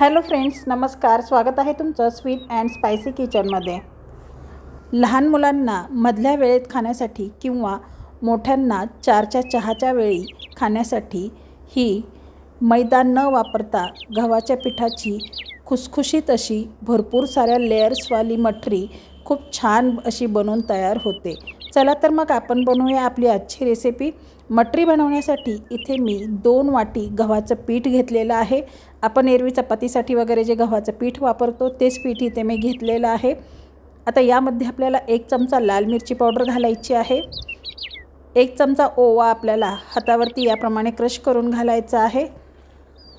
Hello friends नमस्कार. स्वागत आहे तुमचं स्वीट अँड स्पायसी किचनमध्ये. लहान मुलांना मधल्या वेळेत खाण्यासाठी किंवा मोठ्यांना चारच्या चहाच्या वेळी खाण्यासाठी ही मैदा न वापरता गव्हाच्या पिठाची खुसखुशीत अशी भरपूर साऱ्या लेयर्सवाली मठरी खूप छान अशी बनवून तयार होते. चला तर मग आपण बनवूया आपली आजची रेसिपी मटरी बनवण्यासाठी इथे मी दोन वाटी गव्हाचं पीठ घेतलेलं आहे. आपण एरवी चपातीसाठी वगैरे जे गव्हाचं पीठ वापरतो तेच पीठ इथे मी घेतलेलं आहे. आता यामध्ये आपल्याला एक चमचा लाल मिरची पावडर घालायची आहे. एक चमचा ओवा आपल्याला हातावरती याप्रमाणे क्रश करून घालायचा आहे.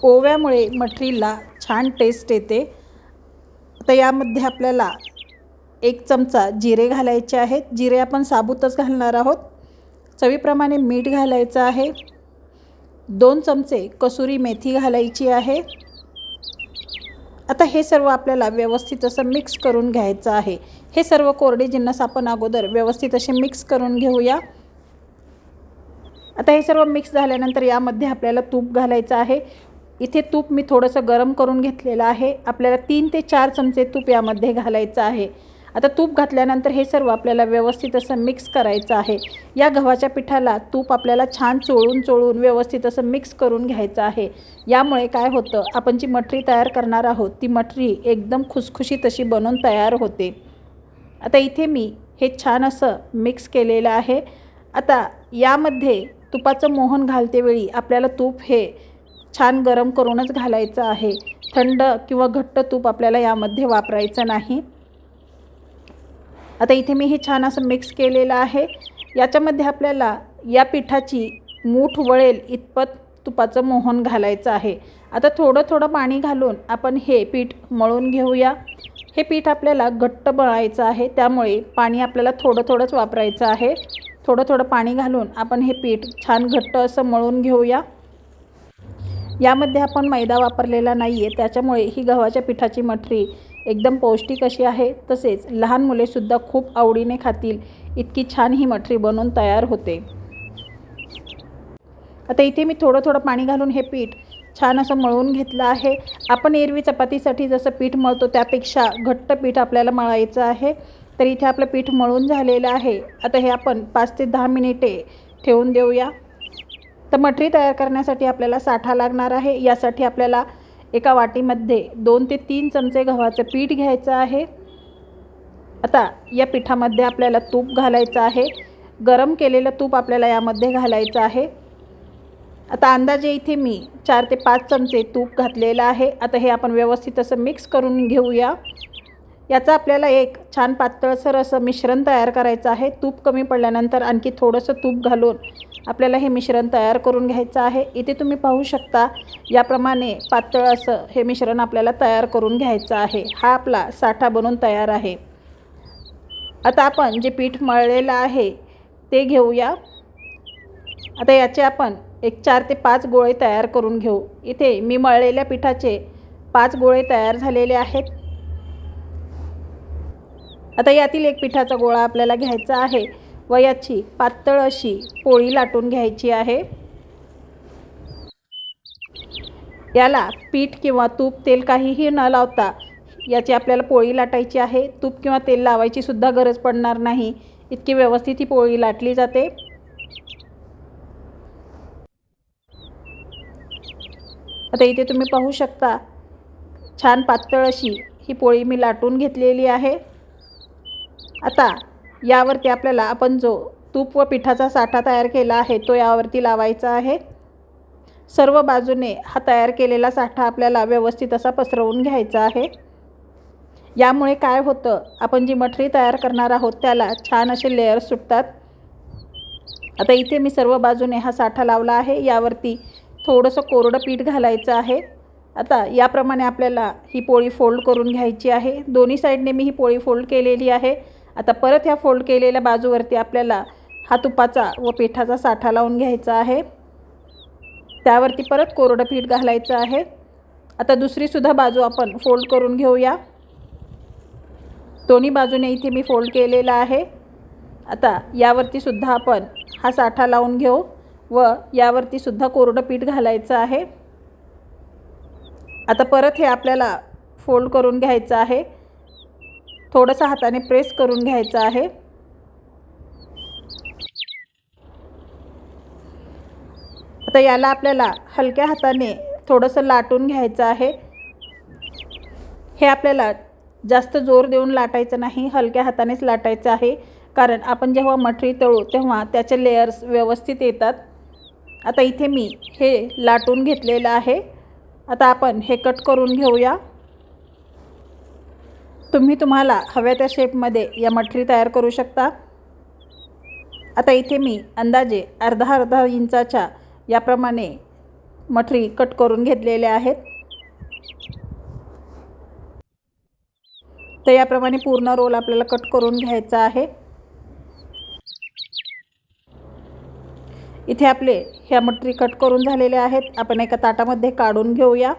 ओव्यामुळे मटरीला छान टेस्ट येते. आता यामध्ये आपल्याला एक चमचा जिरे घालायचे आहेत. जिरे आपण साबूतच घालणार आहोत. चवीप्रमाणे मीठ घालायचं आहे. दोन चमचे कसुरी मेथी घालायची आहे. आता हे सर्व आपल्याला व्यवस्थित असं मिक्स करून घ्यायचं आहे. हे सर्व कोरडे जिन्नस आपण अगोदर व्यवस्थित असे मिक्स करून घेऊया. आता हे सर्व मिक्स झाल्यानंतर यामध्ये आपल्याला तूप घालायचं आहे. इथे तूप मी थोडंसं गरम करून घेतलेलं आहे. आपल्याला तीन ते चार चमचे तूप यामध्ये घालायचं आहे. आता तूप घातल्यानंतर हे सर्व आपल्याला व्यवस्थित असं मिक्स करायचं आहे. या गव्हाच्या पिठाला तूप आपल्याला छान चोळून चोळून व्यवस्थित असं मिक्स करून घ्यायचं आहे. यामुळे काय होतं आपण जी मठरी तयार करणार आहोत ती मठरी एकदम खुसखुशीत अशी बनवून तयार होते. आता इथे मी हे छान असं मिक्स केलेलं आहे. आता यामध्ये तुपाचं मोहन घालतेवेळी आपल्याला तूप हे छान गरम करूनच घालायचं आहे. थंड किंवा घट्ट तूप आपल्याला यामध्ये वापरायचं नाही. आता इथे मी हे छान असं मिक्स केलेलं आहे. याच्यामध्ये आपल्याला या पिठाची मूठ वळेल इतपत तुपाचं मोहन घालायचं आहे. आता थोडं थोडं पाणी घालून आपण हे पीठ मळून घेऊया. हे पीठ आपल्याला घट्ट बळायचं आहे. त्यामुळे पाणी आपल्याला थोडं थोडंच वापरायचं आहे. थोडं थोडं पाणी घालून आपण हे पीठ छान घट्ट असं मळून घेऊया. यामध्ये आपण मैदा वापरलेला नाही आहे त्याच्यामुळे ही गव्हाच्या पिठाची मठरी एकदम पौष्टिक अशी आहे. तसेच लहान मुलेसुद्धा खूप आवडीने खातील. इतकी छान ही मठरी बनवून तयार होते. आता इथे मी थोडं थोडं पाणी घालून हे पीठ छान असं मळून घेतलं आहे. आपण एरवी चपातीसाठी जसं पीठ मळतो त्यापेक्षा घट्ट पीठ आपल्याला मळायचं आहे. तर इथे आपलं पीठ मळून झालेलं आहे. आता हे आपण पाच ते दहा मिनिटे ठेवून देऊया. तर मठरी तयार करण्यासाठी आपल्याला साठा लागणार आहे. यासाठी आपल्याला एका वाटीमध्ये दोन ते तीन चमचे गव्हाचं पीठ घ्यायचं आहे. आता या पिठामध्ये आपल्याला तूप घालायचं आहे. गरम केलेलं तूप आपल्याला यामध्ये घालायचं आहे. आता अंदाजे इथे मी चार ते पाच चमचे तूप घातलेलं आहे. आता हे आपण व्यवस्थित असं मिक्स करून घेऊया. याचं आपल्याला एक छान पातळसर असं मिश्रण तयार करायचं आहे. तूप कमी पडल्यानंतर आणखी थोडंसं तूप घालून आपल्याला हे मिश्रण तयार करून घ्यायचं आहे. इथे तुम्ही पाहू शकता याप्रमाणे पातळ असं हे मिश्रण आपल्याला तयार करून घ्यायचं आहे. हा आपला साठा बनून तयार आहे. आता आपण जे पीठ मळलेलं आहे ते घेऊया. आता याचे आपण एक चार ते पाच गोळे तयार करून घेऊ. इथे मी मळलेल्या पिठाचे पाच गोळे तयार झालेले आहेत. आता यातील एक पिठाचा गोळा आपल्याला घ्यायचा आहे. व याची पातळ अशी पोळी लाटून घ्यायची आहे. याला पीठ किंवा तूप तेल काहीही न लावता याची आपल्याला पोळी लाटायची आहे. तूप किंवा तेल लावायची सुद्धा गरज पडणार नाही. इतकी व्यवस्थित ही पोळी लाटली जाते. आता इथे तुम्ही पाहू शकता छान पातळ अशी ही पोळी मी लाटून घेतलेली आहे. आता यावरती आपल्याला आपण जो तूप व पिठाचा साठा तयार केला आहे तो यावरती लावायचा आहे. सर्व बाजूने हा तयार केलेला साठा आपल्याला व्यवस्थित असा पसरवून घ्यायचा आहे. यामुळे काय होतं आपण जी मठरी तयार करणार आहोत त्याला छान असे लेअर्स सुटतात. आता इथे मी सर्व बाजूने हा साठा लावला आहे यावरती थोडंसं कोरडं पीठ घालायचं आहे. आता याप्रमाणे आपल्याला ही पोळी फोल्ड करून घ्यायची आहे. दोन्ही साईडने मी ही पोळी फोल्ड केलेली आहे. आता परत ह्या फोल्ड केलेल्या बाजूवरती आपल्याला हा तुपाचा व पिठाचा साठा लावून घ्यायचा आहे. त्यावरती परत कोरडं पीठ घालायचं आहे. आता दुसरीसुद्धा बाजू आपण फोल्ड करून घेऊया. दोन्ही बाजूने इथे मी फोल्ड केलेला आहे. आता यावरतीसुद्धा आपण हा साठा लावून घेऊ व यावरतीसुद्धा कोरडं पीठ घालायचं आहे. आता परत हे आपल्याला फोल्ड करून घ्यायचं आहे. थोडंसं हाताने प्रेस करून घ्यायचं आहे. आता याला आपल्याला हलक्या हाताने थोडंसं लाटून घ्यायचं आहे. हे आपल्याला जास्त जोर देऊन लाटायचं नाही हलक्या हातानेच लाटायचं आहे. कारण आपण जेव्हा मठरी तळू तेव्हा त्याचे लेयर्स व्यवस्थित येतात. आता इथे मी हे लाटून घेतलेलं आहे. आता आपण हे कट करून घेऊया. तुम्ही तुम्हाला हव्या त्या शेपमध्ये या मठरी तयार करू शकता. आता इथे मी अंदाजे अर्धा अर्धा इंचाच्या याप्रमाणे मठरी कट करून घेतलेल्या आहेत. तर याप्रमाणे पूर्ण रोल आपल्याला कट करून घ्यायचा आहे. इथे आपले ह्या मटरी कट करून झालेले आहेत. आपण एका ताटामध्ये काढून घेऊया.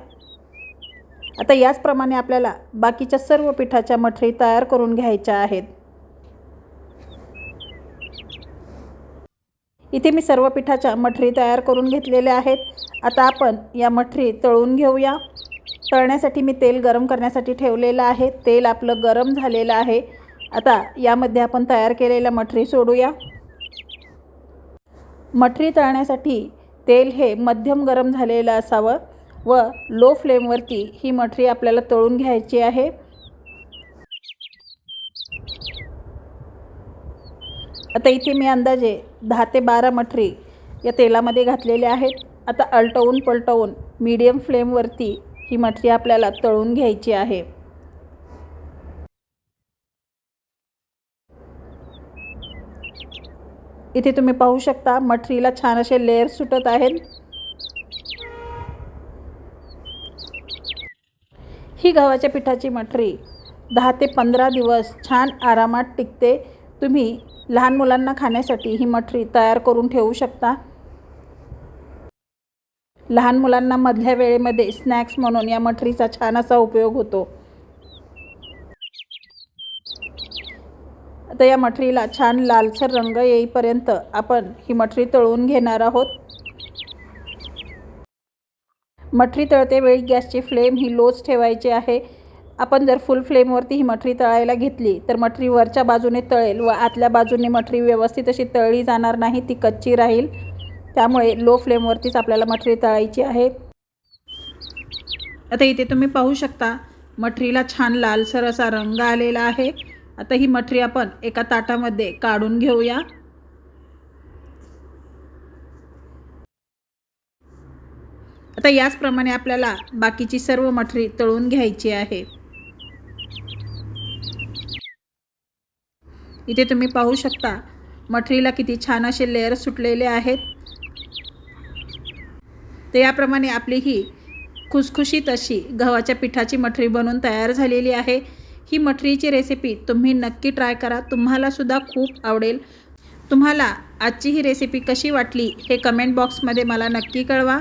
आता याचप्रमाणे आपल्याला बाकीच्या सर्व पिठाच्या मठरी तयार करून घ्यायच्या आहेत. इथे मी सर्व पिठाच्या मठरी तयार करून घेतलेल्या आहेत. आता आपण या मठरी तळून घेऊया. तळण्यासाठी मी तेल गरम करण्यासाठी ठेवलेलं आहे. तेल आपलं गरम झालेलं आहे. आता यामध्ये आपण तयार केलेल्या मठरी सोडूया. मठरी तळण्यासाठी तेल हे मध्यम गरम झालेलं असावं. व लो फ्लेमवरती ही मठरी आपल्याला तळून घ्यायची आहे. आता इथे मी अंदाजे दहा ते बारा मठरी या तेलामध्ये घातलेल्या आहेत. आता अलटवून पलटवून मीडियम फ्लेमवरती ही मठरी आपल्याला तळून घ्यायची आहे. इथे तुम्ही पाहू शकता मठरीला छान असे लेअर सुटत आहेत. ही गव्हाच्या पिठाची मठरी. दहा ते पंधरा दिवस छान आरामात टिकते. तुम्ही लहान मुलांना खाण्यासाठी ही मठरी तयार करून ठेवू शकता. लहान मुलांना मधल्या वेळेमध्ये स्नॅक्स म्हणून या मठरीचा छान असा उपयोग होतो. आता या मठरीला छान लालसर रंग येईपर्यंत आपण ही मठरी तळून घेणार आहोत. मठरी तळते वेळी गॅसची फ्लेम ही लोच ठेवायची आहे. आपण जर फुल फ्लेमवरती ही मठरी तळायला घेतली तर मठरी वरच्या बाजूने तळेल व आतल्या बाजूने मठरी व्यवस्थित अशी तळली जाणार नाही ती कच्ची राहील. त्यामुळे लो फ्लेमवरतीच आपल्याला मठरी तळायची आहे. आता इथे तुम्ही पाहू शकता मठरीला छान लालसर असा रंग आलेला आहे. आता ही मठरी आपण एका ताटामध्ये काढून घेऊया. आता याचप्रमाणे आपल्याला बाकीची सर्व मठरी तळून घ्यायची आहे. इथे तुम्ही पाहू शकता मठरीला किती छान असे लेअर सुटलेले आहेत. तर याप्रमाणे आपली ही खुसखुशीत अशी गव्हाच्या पिठाची मठरी बनवून तयार झालेली आहे. ही मठरीची रेसिपी तुम्ही नक्की ट्राय करा. तुम्हालासुद्धा खूप आवडेल. तुम्हाला आजची ही रेसिपी कशी वाटली हे कमेंट बॉक्समध्ये मला नक्की कळवा.